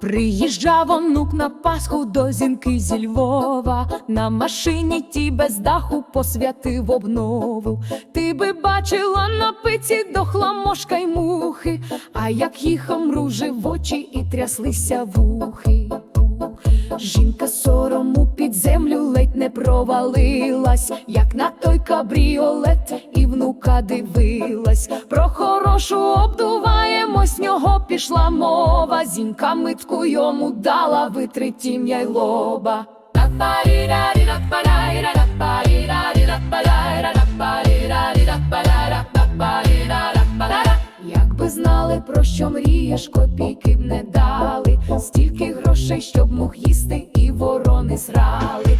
Приїжджав онук на Пасху до зінки зі Львова, на машині ті без даху посвятив обнову. Ти би бачила на пиці дохла мошка й мухи, а як їхав мружив очі і тряслися вухи. Жінка сорому під землю ледь не провалилась, як на той кабріолет, і внука дивилась. Про хорошу обдуваємось, нього пішла мова. Зінька митку йому дала витри тім'я й лоба. Якби знали, про що мрієш, копійки б не дали, стільки грошей, щоб мог їсти, і ворони срали.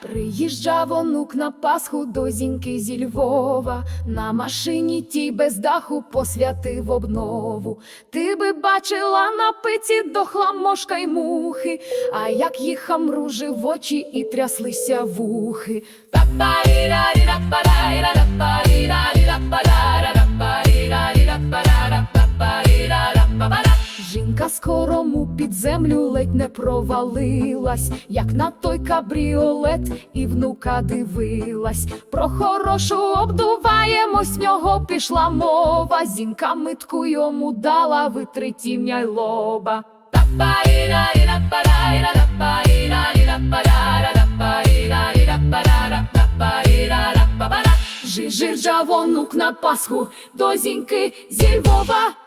Приїжджав онук на Пасху до зіньки зі Львова, на машині тій без даху посвятив обнову. Ти би бачила на пиці дохла мошка й мухи, а як їхав мружив в очі і тряслися вухи. Жінка скорому під землю ледь не провалилась, як на той кабріолет, і внука дивилась. Про хорошу обдуваємось, в нього пішла мова. Зінка митку йому дала витри тім'я й лоба. Жижив жавонук на Пасху до зіньки зі Львова.